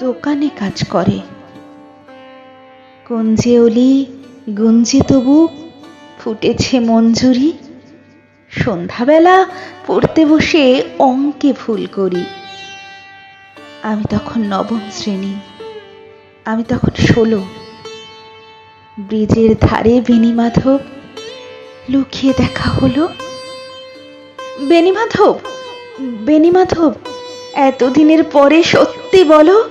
দোকানে কাজ করে। গুঞ্জে অলি, গুঞ্জে তবু, ফুটেছে মঞ্জুরি। সন্ধ্যাবেলা পড়তে বসে অঙ্কে ভুল করি। আমি তখন নবম শ্রেণি, আমি তখন ষোলো। ব্রিজের ধারে বেনিমাধব লুকিয়ে দেখা হলো। বেনিমাধব বেনিমাধব এতদিনের পরে সত্যি বলো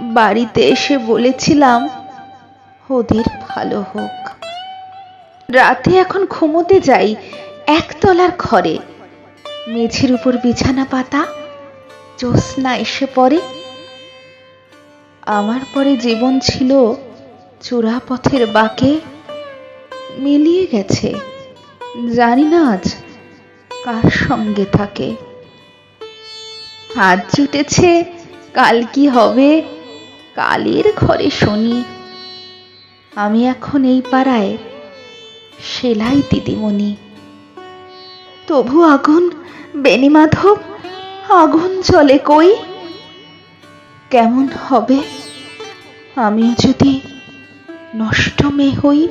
বাড়িতে এসে বলেছিলাম ওদের ভালো হোক। রাতে এখন ঘুমোতে যাই একতলার ঘরে। মেঝের উপর বিছানা পাতা, জ্যোৎস্না এসে পড়ে। আমার পরে জীবন ছিল চূড়াপথের বাঁকে মিলিয়ে গেছে। জানি না আজ কার সঙ্গে থাকে। আজ জুটেছে কাল কি হবে? কালের ঘরে শুনি। আমি এখন এই পাড়ায়, সেলাই দিদিমণি। তবু আগুন বেনিমাধব আগুন চলে কই? কেমন হবে? আমি যদি নষ্ট মেয়ে হই